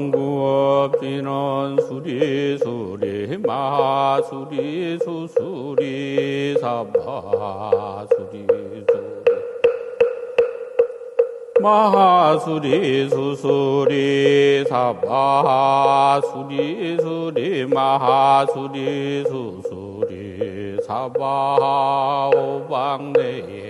영구업지는 수리 수리 마수리 수수리 사바수리 마하수리 수수리 사바수리 수리 마하수리 수수리 사바오방내에 지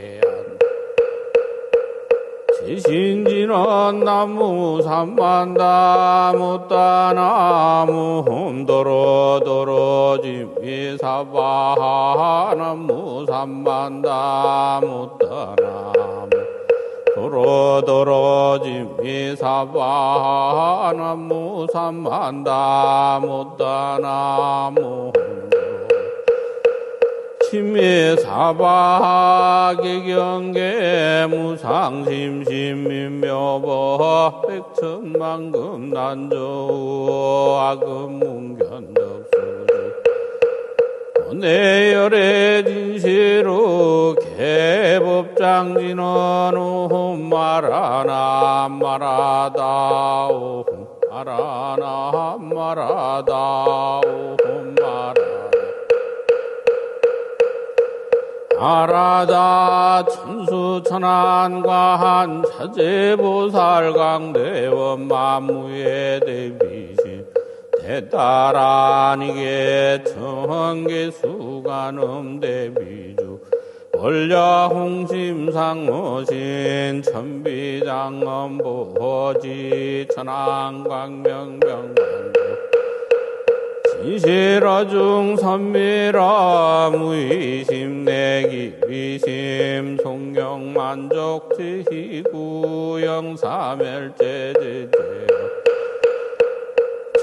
신지는 나무 삼만나무 따나무 홈도로도로 지미 사바 나무 삼만나무 따나무 도로도로 지미 사바 나무 삼만나무 따나무 심해 사박의 경계 무상심심민묘보 백천만금 난조 악음 문견덕수지. 내열의 말하나 말하다 오흠 말하나 말하다 오흠 말 아라자 천수천안과한 차제보살강대원 만무의 대비신 대따라니게 청계 수관음 대비주 원려홍심상무신 천비장엄보지 천안광명명관조 이시라중 선미라 무의심 내기 위심 송경만족 지희구 영 사멸제제제.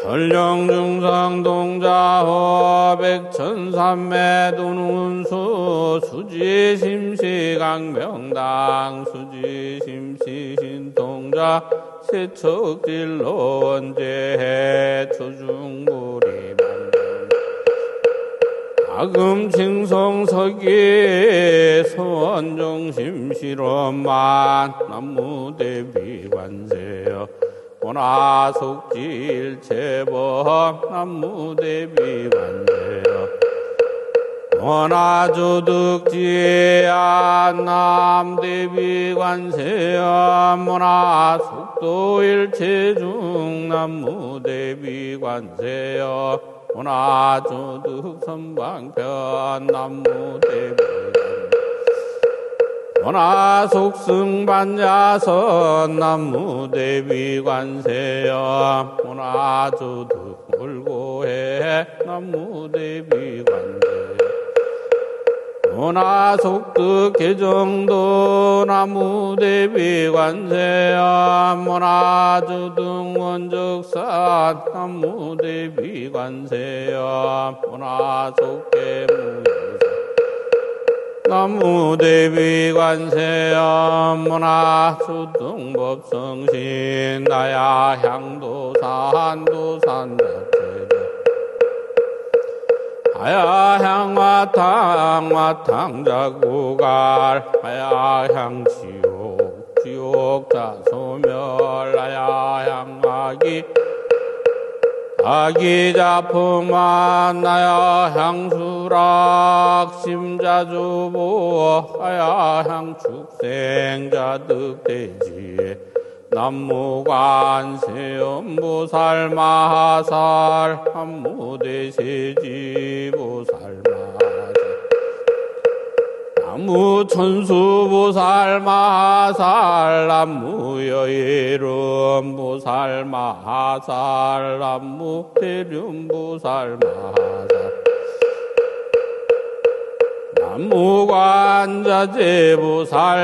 전령 중상 동자호 백천삼매 도운수 수지심시 강명당 수지심시 신동자 세척질로 원제해 초중무리 아금칭성석이 소원종심실험만 남무대비 관세여 원하속질체법 남무대비 관세여 원하조득지안 남대비 관세여 원하속 도일체중 남무대비관세여 원하조득 선방편 남무대비 원하속승반야선 남무대비관세여. 원하조득 물고해 남무대비관세여 원하속득 개정도 나무대비 관세야. 원하주등 원적산 나무대비 관세야. 원하속계 무사 나무대비 관세야. 원하수등법성신 나야 향도산 도산자 체 하야향화 탕 화 탕자구갈. 하야향지옥 지옥 자소멸. 하야향아기 아기 자품만 나야 향수락 심자주보 하야향축생자 득대지에 남무관세음보살 마살 한무대세지보살 마살. 남무천수보살 마살 남무여이름보살 마살 남무대륜보살 마살. 남 무관자제보살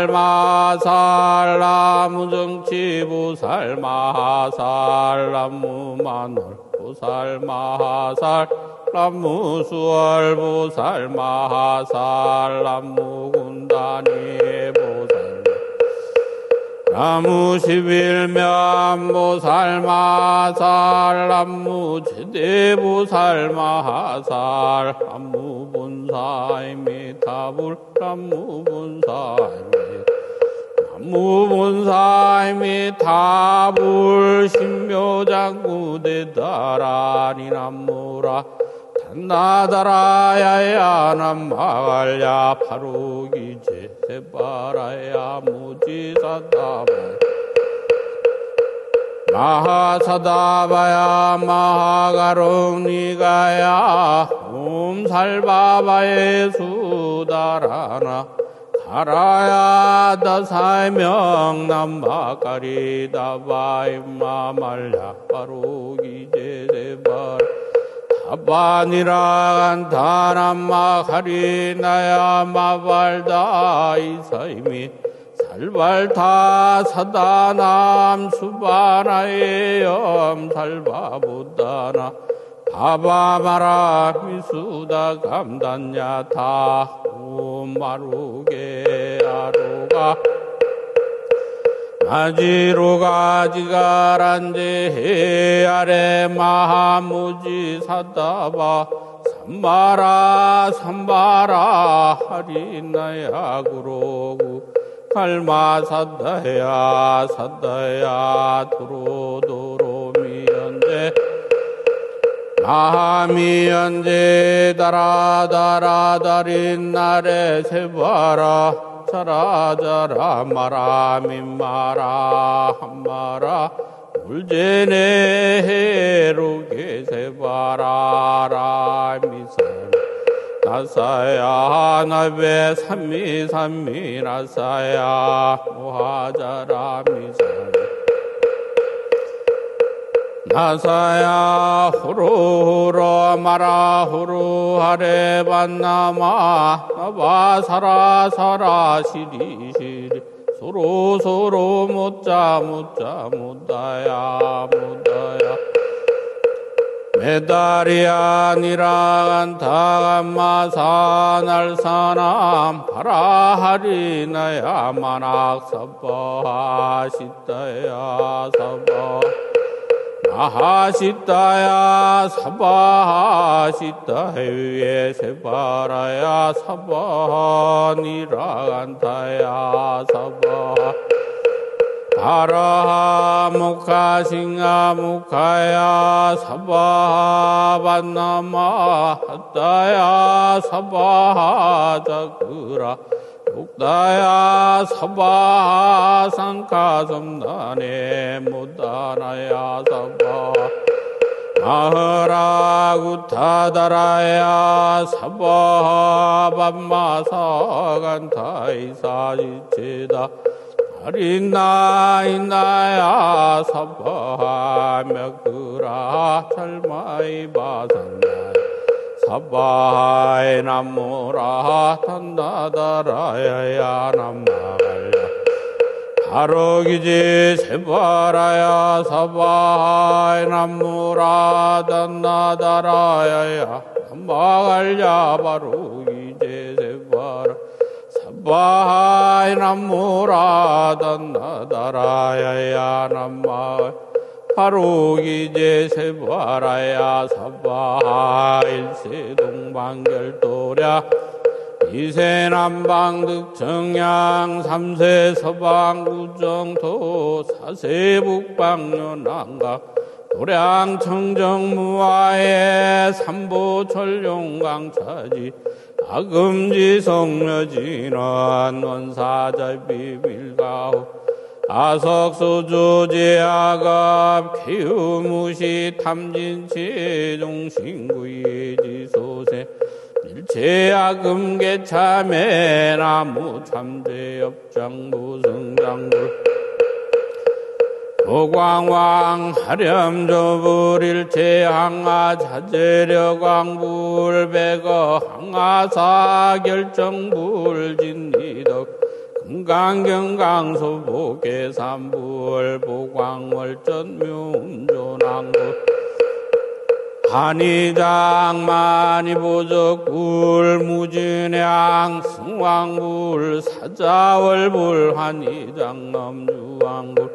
마살 남무정치보살 마살 남무만월 보살 마살 남무수월보살 마살 남무군단이 보살 나무 십일면 보살마살 남무 제대보살 마살 남무 본사이미 타불 남무 본사이미 무문사임이 다불 신묘장구대 다라니 남무라. 단 나다라야야 남마갈야 바로기 제세바라야 무지사다바. 마하사다바야 마하가롱니가야 옴살바바의 수다라나. 가라야 다사명 남마가리다바임마말야 바로기제세바 다 바니라 간다남마가리나야 마발다 이사이미 살발타 사다남 수바나의 염살바보다나 바바마라 미수다 감단야타 오마루게 아로가 마지로가 지가란제 해아래 마하무지 사다바 삼바라 삼바라 하리나야 구로구. 칼마 사다야 사다야 도로도로 미연제. 마미연제 다라다라다린 날에 세바라 자라 자라 마라 민마라 한마라 울제네 해로게 세바라라 미선 나사야 나베 삼미 삼미 나사야 모하자라 미선 나사야 후루후루 마라 후루하레 반나마 나바사라 사라 시리 시리. 소로 소로 못자 못자 못다야 못다야. 메달이 아니라 안타감마사 날사남 바라하리나야 만악사바 시다야 사바 마하시다야 사바하시다. 위에 세바라야 사바니라 간타야 사바. 바라하 무카 싱하 무카야 사바하 반나마 하다야 사바하 자그라. 육 다야 사바 상카 섬나네. 무다나야 사바. 마하라 구타다라야 사바. 밤마사 간타이사 지체다. 아리나 이나야 사바. 맥그라 찰마이 바산나 사바에 나무라 탄다다라야야 남마갈야 바로기지 세바라야 사바에 나무라 단나다라야야 남마갈야 바로기지 세바라 사바에 나무라 단나다라야야 남마갈 바로기제 세바라야 사바 일세 동방결도랴. 이세 남방 득 정양 삼세 서방 구정도 사세 북방 연안가. 도량 청정무화의 삼보 철룡강차지. 아금지 성묘진원 원사자비 밀가호 아석소조제아갑 개유무시 탐진치 종신구이지소세 일체아금계참에 나무 참제엽장무승장불 도광왕 하렴조불 일체 항아 자제려광불 백어 항아사 결정불 진리덕 금강경강소 보계삼불 보광월전묘운존왕불 한의장 만이보적불 무진양 승왕불 사자월불 한의장 넘주왕불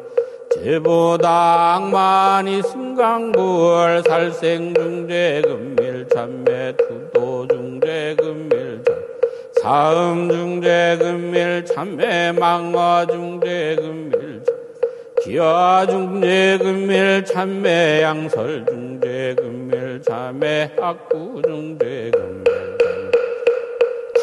제보당 만이 승강불 살생중재 금밀참매 투도중재 금밀참 다음 중재금밀 참매 망어 중재금밀 기아 중재금밀 참매 양설 중재금밀 참매 학구 중재금밀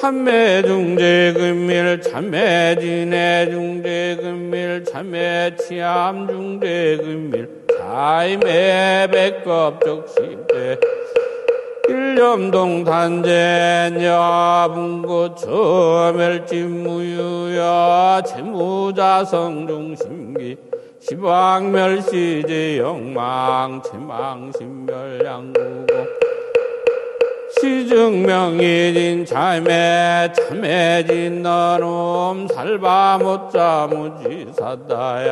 참매 중재금밀 참매 진해 중재금밀 참매 치암 중재금밀 사임의 백겁 적시대 일념동 단전 야분고 처멸진무유야 재무자성 중심기 시방멸시제 영망 체망신멸양구고 시증명이진 참매 참매진 너놈 살바 못자 무지사다야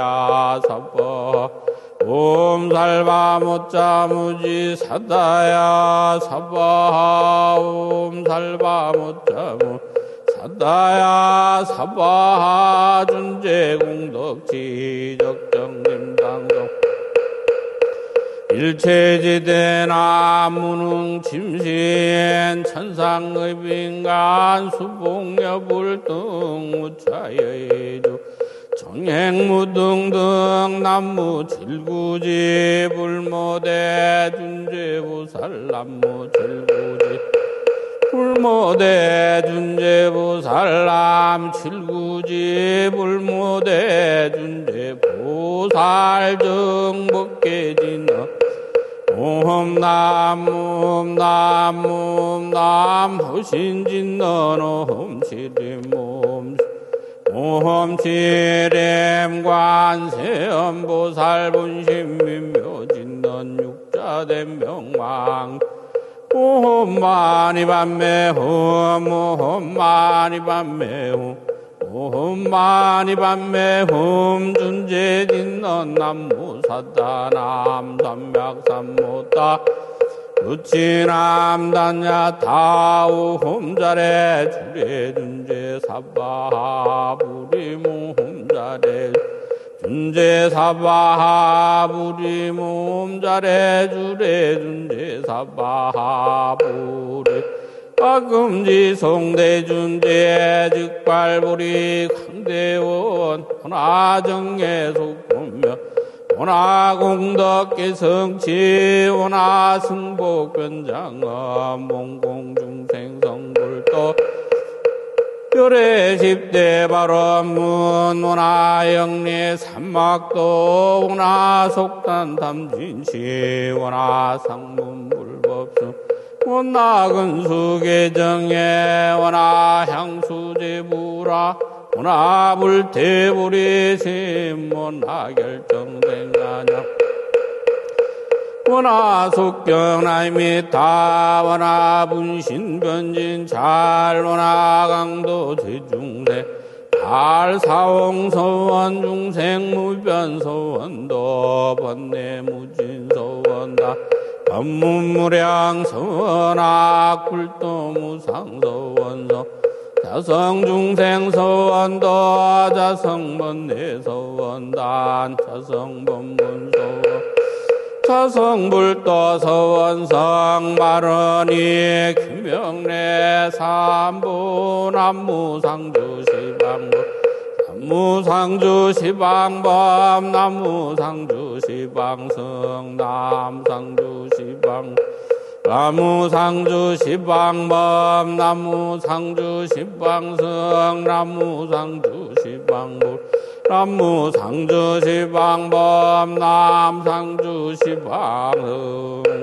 사법 옴살바 못자 무지 사다야 사바 옴살바 못자 무 사다야 사바 준재 공덕 지 적정림당동 일체지대 나 무능 침신 천상의 빈간 수봉여불등 무차여의주 정행무등등 남무 칠구지 불모대 준재보살 남무 칠구지. 불모대 준재보살람 칠구지 불모대 준재보살 정복계진어 옴남옴남옴남 호신진너노 홈치리몸 옴치렘 관세음보살 분심민묘진넌 육자된 명망. 옴마니 밤매 홈 옴마니 밤매 홈 옴마니 밤매 홈 준재진넌 남무사다 남삼맥삼모다 우치남단야 다우 홈자래 주례 준재 사바 부리무 홈자래 준재 사바 부리무 홈자래 주례 준재 사바 부리 아금지 송대 준재 즉발부리 강대원 하나정예 속보며 오나 공덕계 성치 오나 승복변장엄 몽공중생 성불도 별의 십대 발언문 오나 영리 삼막도 오나 속단 탐진시 오나 상문 불법수 오나 근수계정에 오나 향수제부라 오나 불태불이 심문하 결정된 가냐 원하 속경나임이 다 원하 분신변진 잘 원하 강도 제중세 달사홍서원 중생무변서원도 번뇌무진서원다. 법문무량서원악 굴도무상서원서 자성 중생 서원도 자성번뇌서원단 자성번문서원 자성불도 서원성 마른이 김명래 삼부 남무상주시방부 남무상주시방법 남무상주시방성 남상주시방 나무 상주시방법 나무 상주시방성 나무 상주시방법 남무상주시방법 남상주시방성